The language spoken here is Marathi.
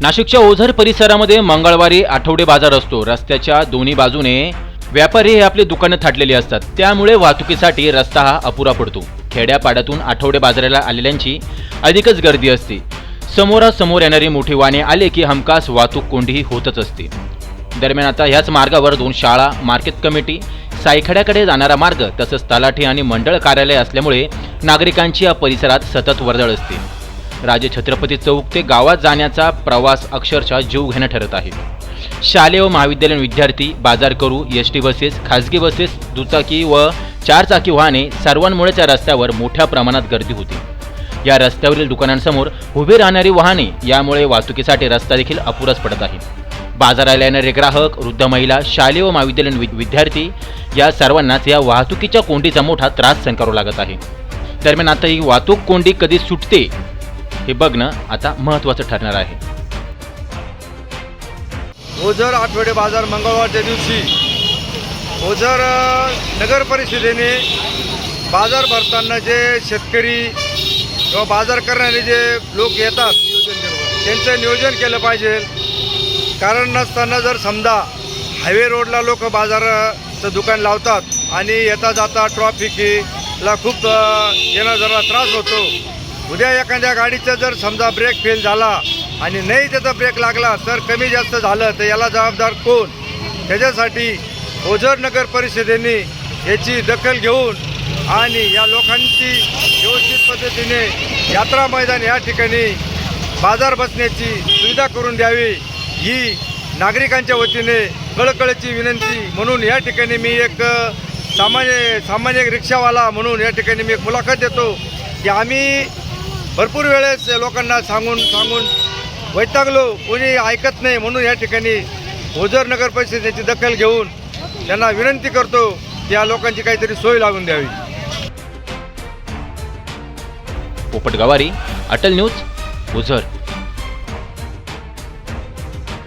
नाशिकच्या ओझर परिसरामध्ये मंगळवारी आठवडे बाजार असतो. रस्त्याच्या दोन्ही बाजूने व्यापारी हे आपली दुकानं थाटलेली असतात. त्यामुळे वाहतुकीसाठी रस्ता हा अपुरा पडतो. खेड्यापाड्यातून आठवडे बाजाराला आलेल्यांची अधिकच गर्दी असते. समोरासमोर येणारी मोठी वाहने आले की हमखास वाहतूक कोंडीही होतच असते. दरम्यान आता ह्याच मार्गावर दोन शाळा मार्केट कमिटी सायखेड्याकडे जाणारा मार्ग तसंच तलाठी आणि मंडळ कार्यालय असल्यामुळे नागरिकांची या परिसरात सतत वर्दळ असते. राजे छत्रपती चौक ते गावात जाण्याचा प्रवास अक्षरशः जीव घेणं ठरत आहे. शालेय व महाविद्यालयीन विद्यार्थी बाजार करू एस टी बसेस खाजगी बसेस दुचाकी व चारचाकी वाहने सर्वांमुळेच या रस्त्यावर मोठ्या प्रमाणात गर्दी होती. या रस्त्यावरील दुकानांसमोर उभी राहणारी वाहने यामुळे वाहतुकीसाठी रस्ता देखील अपुराच पडत आहे. बाजाराला येणारे ग्राहक वृद्ध महिला शालेय व महाविद्यालयीन वि- विद्यार्थी या सर्वांनाच या वाहतुकीच्या कोंडीचा मोठा त्रास संकारू लागत आहे. दरम्यान आता ही वाहतूक कोंडी कधी सुटते हे बघणं आता महत्त्वाचं ठरणार आहे. ओझर आठवडे बाजार मंगळवारच्या दिवशी. ओझर नगर परिषदेने बाजार भरताना जे शेतकरी किंवा बाजार करणारे जे लोक येतात त्यांचं नियोजन केलं पाहिजे. कारण नसताना जर समजा हायवे रोडला लोक बाजाराचं दुकान लावतात आणि येता जाता ट्रॉफिकला खूप येणं जरा त्रास होतो. उद्या एखाद्या गाडीचा जर समजा ब्रेक फेल झाला आणि नाही त्याचा ब्रेक लागला तर कमी जास्त झालं तर याला जबाबदार कोण? त्याच्यासाठी ओझर नगर परिषदेने याची दखल घेऊन आणि या लोकांची व्यवस्थित पद्धतीने यात्रा मैदान या ठिकाणी बाजार बसण्याची सुविधा करून द्यावी ही नागरिकांच्या वतीने कळकळीची विनंती. म्हणून या ठिकाणी मी एक सामान्य सामान्य एक रिक्षावाला म्हणून या ठिकाणी मी एक मुलाखत देतो की आम्ही भरपूर वेळेस लोकांना सांगून सांगून वैतागलो. कोणी ऐकत नाही म्हणून या ठिकाणी ओझर नगर परिषदेची दखल घेऊन त्यांना विनंती करतो की या लोकांची काहीतरी सोय लागून द्यावी. पोपट गवारी अटल न्यूज ओझर